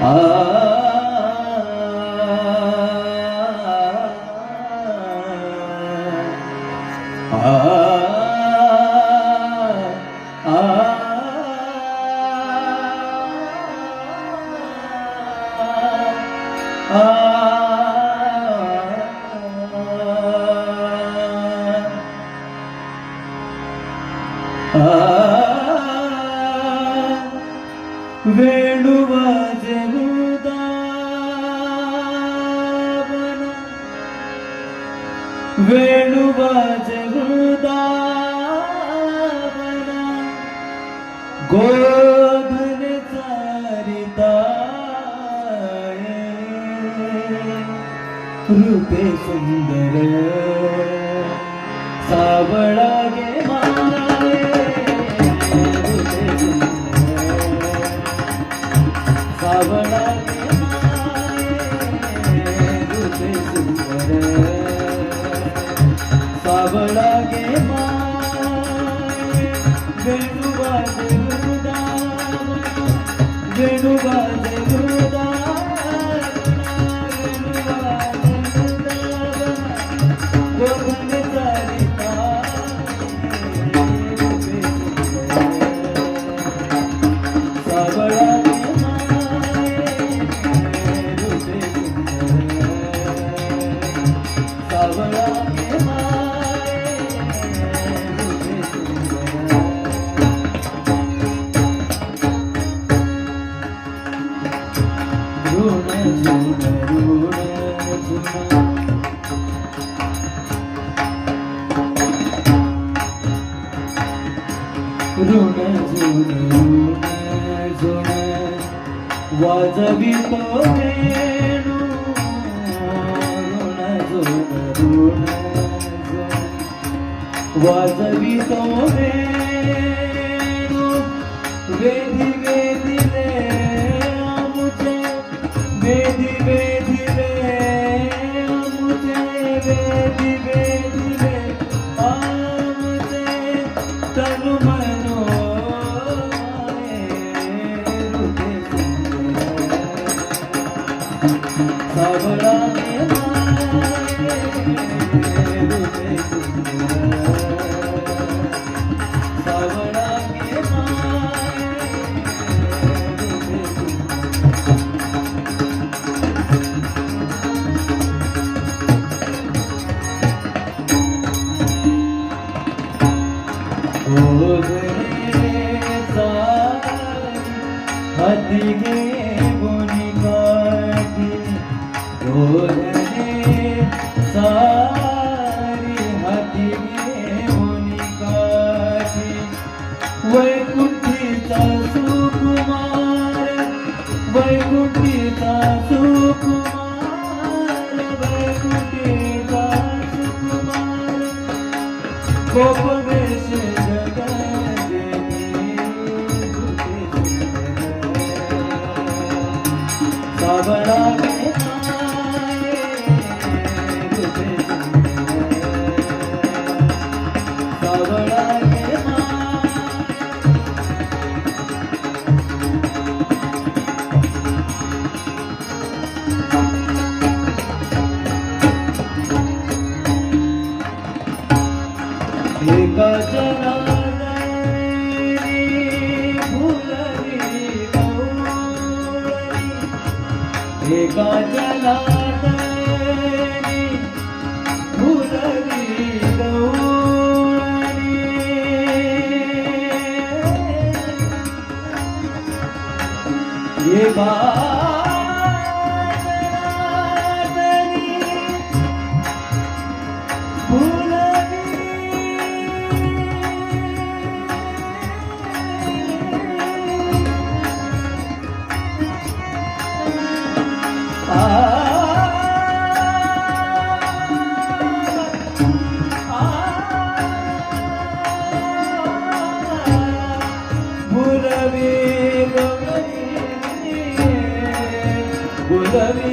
啊。వేణువాజము వేణువాజము గోధన చారిత రూపే సుందర Venu Venu Venu ऋण जुन जुन वाजवी पेणू ऋण वाजवी तो वेणू वेधी वेदिले आमचे वेधी वेदी सब राम वैकुटीचा सुकुमार वैकुटीचा सुकुमार गोपवेश जगत सावरा Bye. love you.